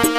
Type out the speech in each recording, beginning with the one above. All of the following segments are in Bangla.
এই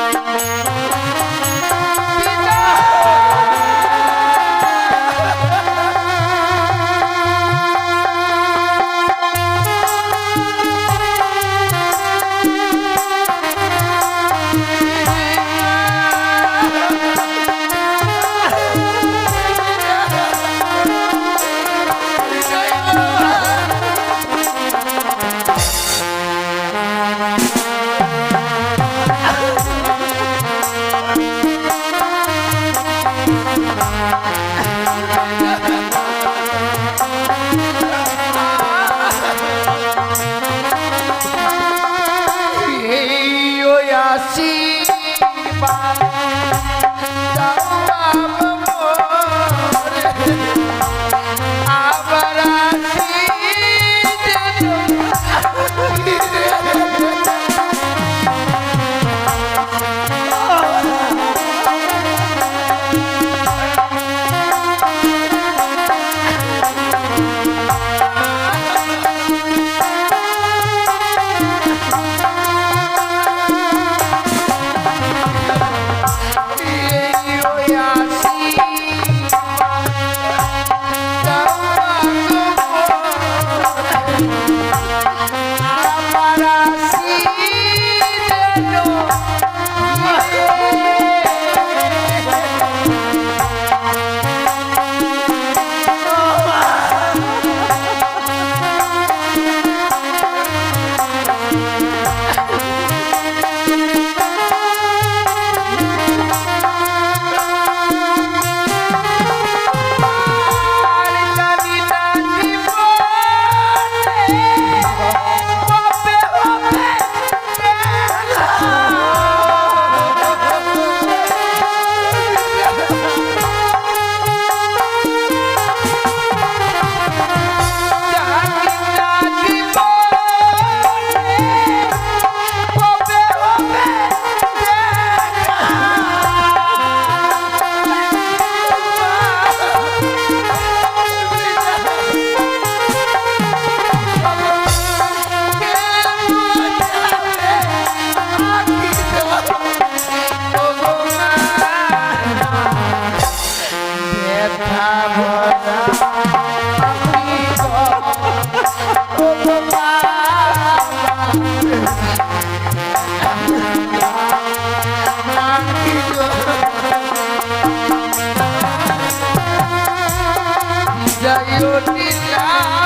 বিদায়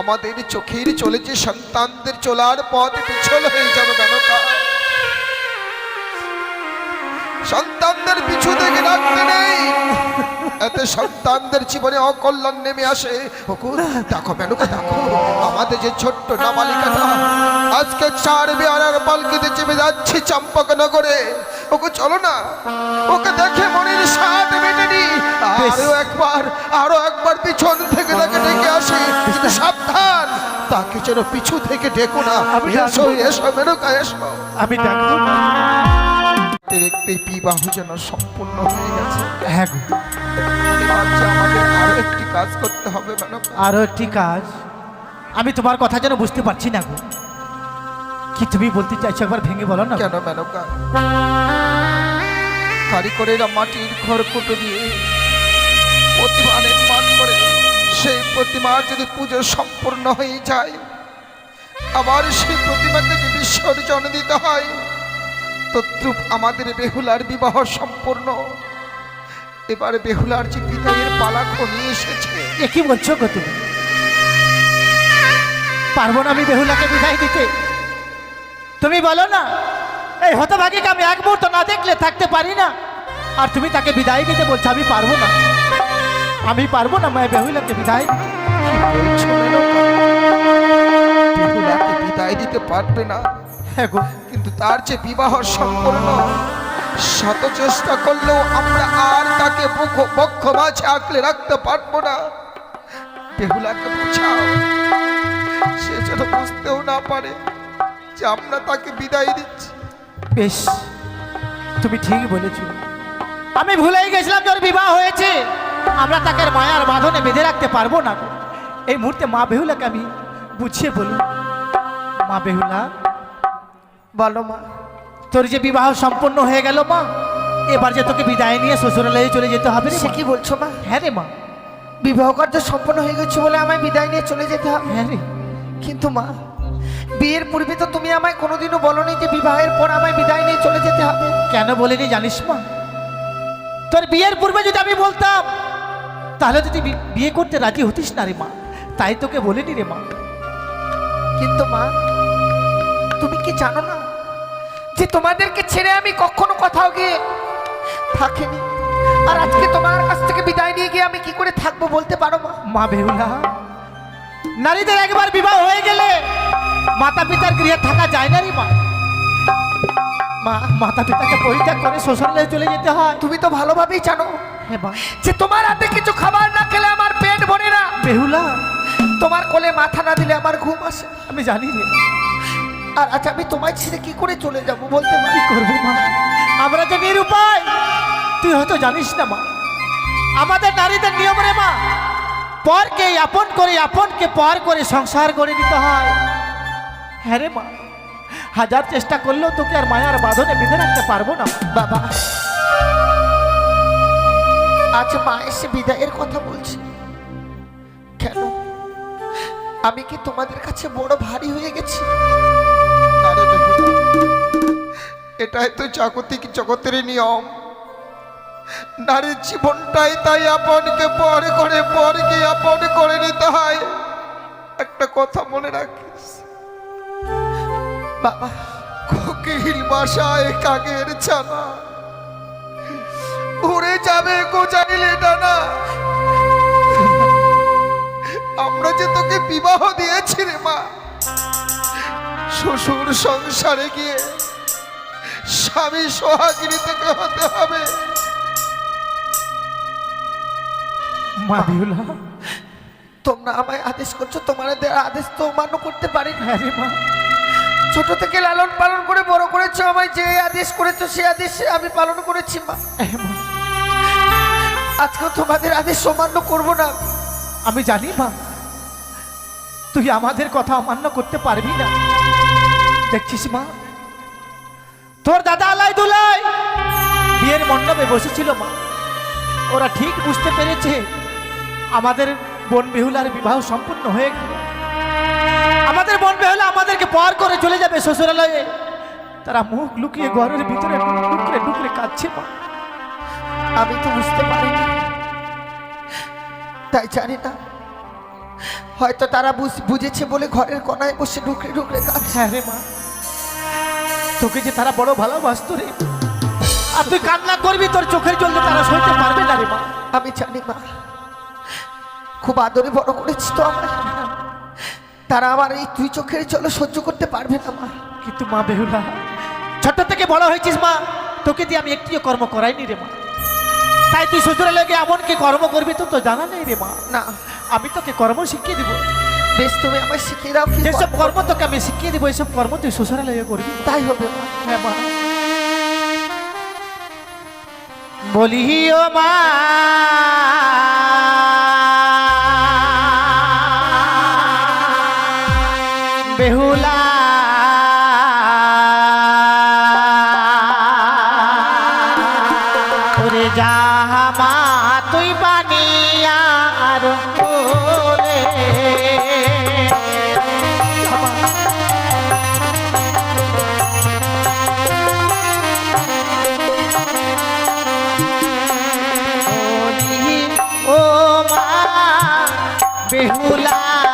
আমাদের চোখের চলে যে সন্তানদের চলার পথ পিছল হয়ে যাবে মেনকা। সন্তানদের পিছু থেকে রাখতে নেই। এতে সন্তানদের জীবনে অকল্যাণ নেমে আসে। দেখো মেনুকা দেখো। আমাদের যে ছোট্ট নাবালিকাটা আজকে চার বেয়ারার পালকিতে চেপে যাচ্ছে চম্পকনগরে ওকে চলো না। ওকে দেখে মনের স্বাদ মেটেনি আরও একবার আরও একবার পিছন থেকে তাকে ডেকে আসে। সাবধান তাকে যেন পিছু থেকে ডেকো না। আমি এসো। এসো মেনুকা এসো। আমি দেখব। দেখতে দেখতে বিবাহ যেন সম্পূর্ণ হয়ে গেছে। হ্যাঁ গো। আমাদের আরও একটি কাজ করতে হবে ম্যাডাম আরও একটি কাজ? আমি তোমার কথা যেন বুঝতে পারছি না গো। কি তুমি বলতে চাইছো একবার ভেঙে বলো না কেন ম্যাডাম কারিগরেরা মাটির ঘর কুটো দিয়ে প্রতিমা নির্মাণ করে সেই প্রতিমার যদি পুজো সম্পূর্ণ হয়ে যায় আবার সেই প্রতিমাকে যদি বিসর্জন দিতে হয় তদ্রুপ আমাদের বেহুলার বিবাহ সম্পূর্ণ। এবার বেহুলার যে বিদায়ের পালা ঘনিয়ে এসেছে। এ কি বলছো গো তুমি? পারব না আমি বেহুলাকে বিদায় দিতে। তুমি বলো না এই হতভাগীকে আমি এক মুহূর্ত না দেখলে থাকতে পারি না। আর তুমি তাকে বিদায় দিতে বলছো আমি পারব না। আমি পারব না মায়ের বেহুলাকে বিদায়? বেহুলাকে বিদায় দিতে পারবে না। হ্যাঁ গো, কিন্তু তার যে বিবাহ সম্পূর্ণ শত চেষ্টা করলেও আমরা আর তাকে বক্ষ মাঝে আঁকলে রাখতে পারব না। বেহুলাকে বোঝাও, সে যেন বুঝতেও না পারে যে আমরা তাকে বিদায় দিচ্ছি। বেশ, তুমি ঠিক বলেছ। আমি ভুলেই গেছিলাম যে বিবাহ হয়েছে। আমরা তাকে মায়ার বাঁধনে বেঁধে রাখতে পারব না এই মুহূর্তে মা বেহুলাকে আমি বুঝিয়ে বলি, মা বেহুলা বলো মা তোর যে বিবাহ সম্পন্ন হয়ে গেল মা এবার যে তোকে বিদায় নিয়ে শ্বশুরালয়ে চলে যেতে হবে রে সে কি বলছো মা? হ্যাঁ রে মা। বিবাহ কার্য সম্পন্ন হয়ে গেছে বলে আমায় বিদায় নিয়ে চলে যেতে হবে? হ্যাঁ রে। কিন্তু মা বিয়ের পূর্বে তো তুমি আমায় কোনোদিনও বলনি যে বিবাহের পর আমায় বিদায় নিয়ে চলে যেতে হবে। কেন বলিনি জানিস মা? তোর বিয়ের পূর্বে যদি আমি বলতাম তাহলে যদি বিয়ে করতে রাজি হতিস না রে মা। তাই তোকে বলিনি রে মা। কিন্তু মা তুমি কি জানো না যে তোমাদেরকে ছেড়ে আমি কখনো কোথাও গিয়ে থাকিনি। আর আজকে তোমার কাছ থেকে বিদায় নিয়ে গিয়ে আমি কি করে থাকব বলতে পারো মা? বেহুলা নারীদের একবার বিবাহ হয়ে গেলে মাতা পিতার গৃহে থাকা যায় না রে মা। মা মাতা পিতাকে পরিত্যাগ করে শ্বশুরালয়ে চলে যেতে হয়। তুমি তো ভালোভাবেই জানো যে তোমার হাতে কিছু খাবার না খেলে আমার পেট ভরে না। বেহুলা তোমার কোলে মাথা না দিলে আমার ঘুম আসে। আমি জানি রে আর আজ আমি তোমায় ছেড়ে কি করে চলে যাব বলতে কি পারি করব মা? আমরা যে নিরুপায়! তুই হয়তো জানিস না মা। আমাদের নারীদের নিয়ম রে মা। পরকে আপন করে আপনকে পর করে সংসার করে নিতে হয়। হ্যাঁ রে মা। হাজার চেষ্টা করলেও তোকে আর মায়ার বাঁধনে বেঁধে রাখতে পারব না বাবা। আজ মা এসে বিদায়ের কথা বলছে। কেন? আমি কি তোমাদের কাছে বড় ভারী হয়ে গেছি? এটাই তো জাগতিক জগতের নিয়ম। নারীর জীবনটাই তাই আপনকে পর করে পরকে আপন করে নিতে হয়। একটা কথা মনে রাখিস। কোকিল বাসায় কাকের ছানা। উড়ে যাবে গোজাইলে ডানা। আমরা যে তোকে বিবাহ দিয়েছি রে মা, শ্বশুর সংসারে গিয়ে স্বামী সোহাগিনী থেকে হতে হবে। মা তোমরা আমায় আদেশ করছ, তোমার আদেশ তো অমান্য করতে পারি না রে মা। ছোট থেকে লালন পালন করে বড় করেছ আমায়, যে আদেশ করেছ সে আদেশ আমি পালন করেছি মা। আজকেও তোমাদের আদেশ অমান্য করব না। আমি জানি মা, তুই আমাদের কথা অমান্য করতে পারবি না। দেখছিস মা তোর দাদা আলাই দুলাই। বিয়ের মণ্ডপে বসেছিল মা। ওরা ঠিক বুঝতে পেরেছে আমাদের বোন বেহুলার বিবাহ সম্পূর্ণ হয়ে গেল। আমাদের বোন বেহুলা আমাদেরকে পর করে চলে যাবে শ্বশুরালয়ে। তারা মুখ লুকিয়ে ঘরের ভিতরে ডুকরে ডুকরে কাঁদছে মা। আমি তো বুঝতে পারিনি। তাই জানি না। হয়তো তারা বুঝ- বুঝেছে বলে ঘরের কোনায় বসে ঢুকরে ঢুকরে কাঁদছে। হ্যাঁ রে মা। তোকে যে তারা বড় ভালোবাসতো রে। আর তুই কান্না করবি তোর চোখের জল তারা সইতে পারবে না রে মা। আমি জানি মা খুব আদরে বড় করেছি তো আমার তারা আমার এই তুই চোখের জল সহ্য করতে পারবে না মা। কিন্তু মা বেহুলা ছোট থেকে বড় হয়েছিস মা তোকে দিয়ে আমি একটিও কর্ম করাইনি রে মা। তাই তুই শ্বশুরে লেগে এমন কি কর্ম করবি তো তো জানা নেই রে মা। না। আমি তোকে কর্ম শিখিয়ে দিব। বেশ তুমি আমায় শিখিয়ে দাও যেসব। কর্ম তোকে আমি শিখিয়ে দেবো এইসব কর্ম তুই শ্বশুরে লেগে করবি। তাই হবে হ্যাঁ মা। বলি ও মা।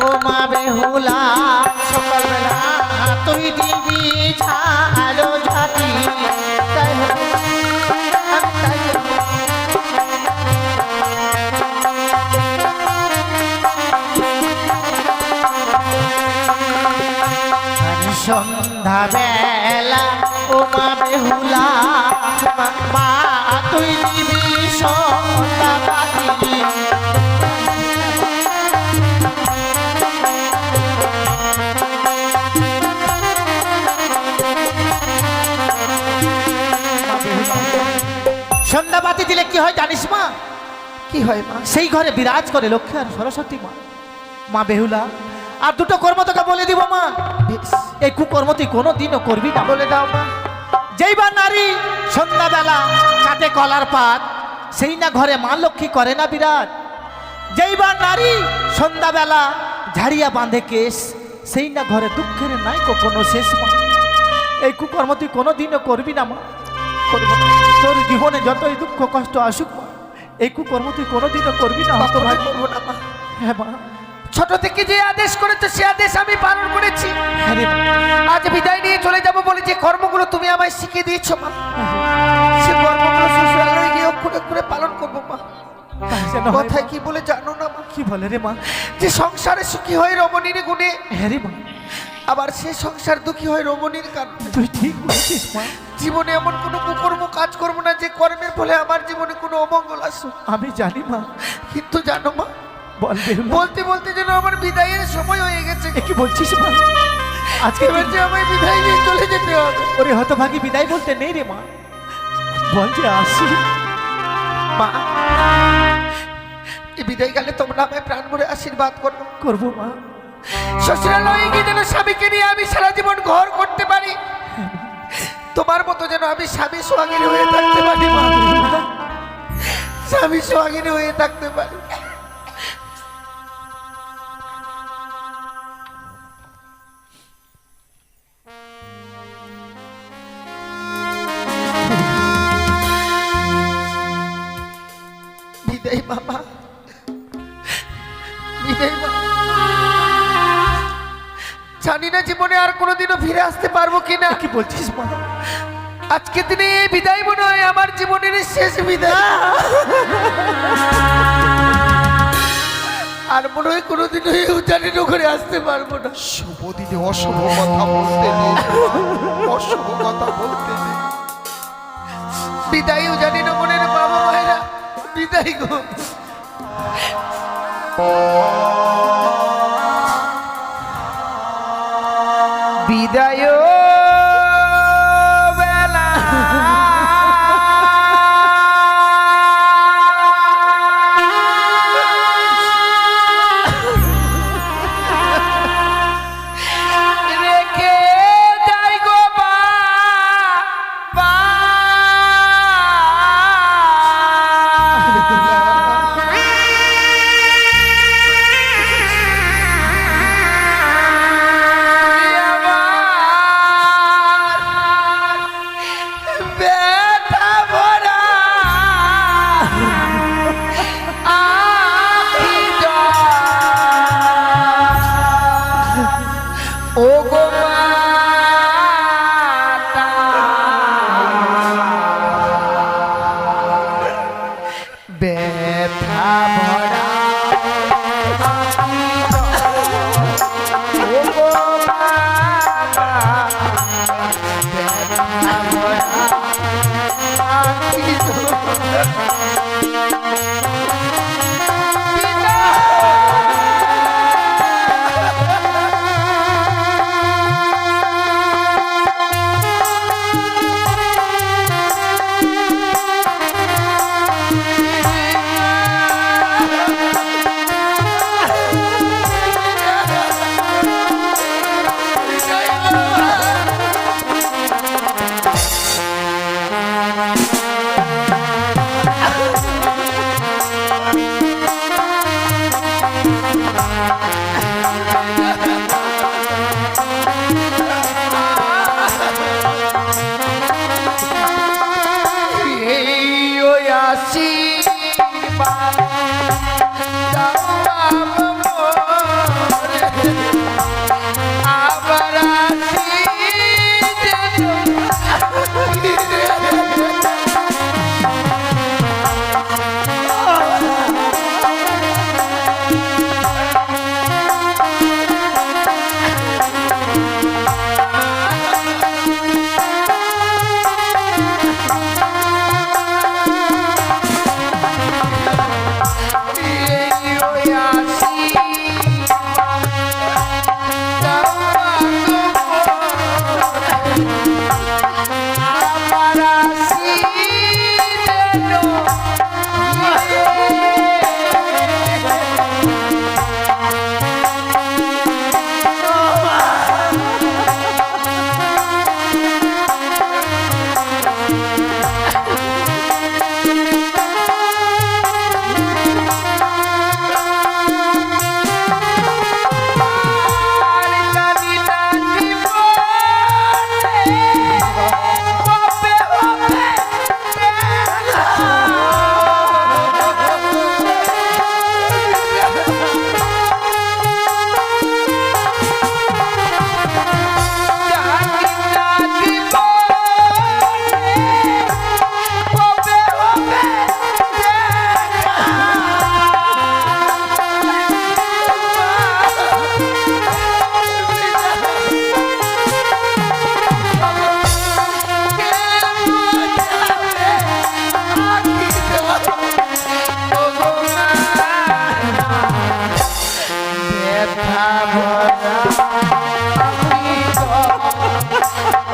ও মা বেহুলা সকালবেলা তুই দিবি ঝাড়ো ঝাঁটি তাই হবে আমি তাই করব সন্ধ্যা বেলা ও মা বেহুলা মা, তুই দিবি সন্ধ্যা বাতি দিলে কি হয় জানিস মা? কি হয় মা? সেই ঘরে বিরাজ করে লক্ষ্মী আর সরস্বতী মা। মা বেহুলা আর দুটো কর্ম তোকে বলে দিব মা। এই কুকর্ম তুই কোনো দিনও করবি না বলে দাও মা। যেই বা নারী সন্ধ্যাবেলা কাটে কলার পাত সেই না ঘরে মা লক্ষ্মী করে না বিরাট। যেই বা নারী সন্ধ্যাবেলা ঝাড়িয়া বাঁধে কেস সেই না ঘরে দুঃখের নাই কোনো শেষ মা। এই কুকর্ম তুই কোনো দিনও করবি না মা। করব না। জীবনে যতই দুঃখ কষ্ট আসুক এই কুকর্ম তুই কোনো দিনও করবি না হতো ভাই করব না মা। হ্যাঁ মা। ছোট থেকে যে আদেশ করেছ সে আদেশ আমি পালন করেছি। হ্যাঁ আজ বিদায় নিয়ে চলে যাব বলে যে কর্মগুলো তুমি আমায় শিখিয়ে দিয়েছ মা। সে কর্মগুলো শ্বশুরালয়ে গিয়ে অক্ষরে অক্ষরে পালন করব মা। কথায়। কি বলে জানো না মা? কি বলে রে মা? যে সংসারে সুখী হয় রমণীর গুণে হ্যাঁ রে মা। আবার সে সংসার দুঃখী হয় রমণীর কারণে। তুই ঠিক বলেছিস মা। জীবনে এমন কোনো কুকর্ম কাজ করব না যে কর্মের ফলে আমার জীবনে কোনো অমঙ্গল আসুক আমি জানি মা কিন্তু জানো মা বল বলতে বলতে যেন আমার বিদায়ের সময় হয়ে গেছে কি বলছিস মা? আজকে এবার যে আমায় বিদায় নিয়ে চলে যেতে হবে। ওরে হতভাগী বিদায় বলতে নেই রে মা। বল যে আসি। মা এই বিদায় গেলে তোমরা আমায় প্রাণ ভরে আশীর্বাদ করো। করব মা। শ্বশুরালয়ে গিয়ে যেন স্বামীকে নিয়ে আমি সারা জীবন ঘর করতে পারি। তোমার মতো যেন আমি স্বামী সোহাগিনী হয়ে থাকতে পারি স্বামী সোহাগিনী হয়ে থাকতে পারি। ফিরে আসতে পারব কিনা? কি বলছিস মা আজকে দিনে এই বিদায় মনে হয় আমার জীবনের শেষ বিদায়। আর মনে হয় কোনোদিনও এই উচ্চারণ করে আসতে পারব না। শুভ দিনে অশুভ কথা বলতে নেই অশুভ কথা বলতে নেই বিদায়ও জানি না মনের বাবা মায়েরা বিদায় গো। বিদায়।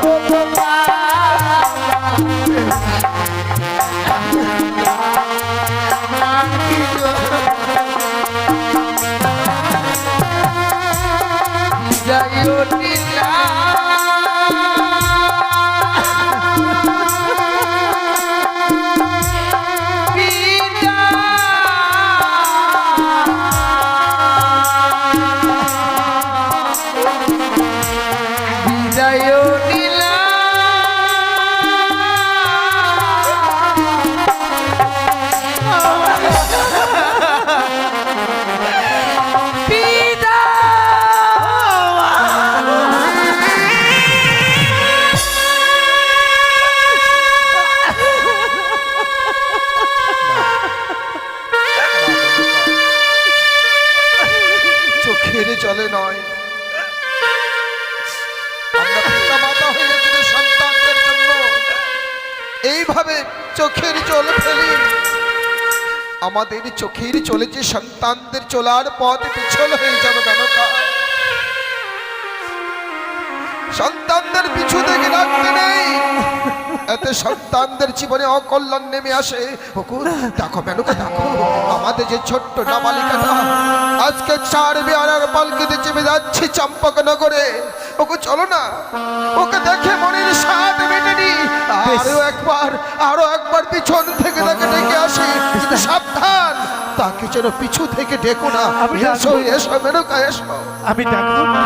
চোখের চোখের জল ফেলি। আমাদের চোখের চলে যে সন্তানদের চলার পথ পিছল হয়ে যাবে মেনকা সন্তানদের পিছু থেকে রাখতে নেই। এতে সন্তানদের জীবনে অকল্যাণ নেমে আসে। হুকুর দেখো মেনুকে দেখো। আমাদের যে ছোট্ট নাবালিকাটা, আজকে চার বেয়ারার পালকিতে চেপে যাচ্ছে চম্পকনগরে ওকে চলো না। ওকে দেখে মনের স্বাদ মেটেনি আরও একবার আরও একবার পিছন থেকে তাকে ডেকে আসি। সাবধান। তাকে যেন পিছু থেকে ডেকো না। আমি এসো। এসো মেনুকা এসো। আমি ডাকবো। না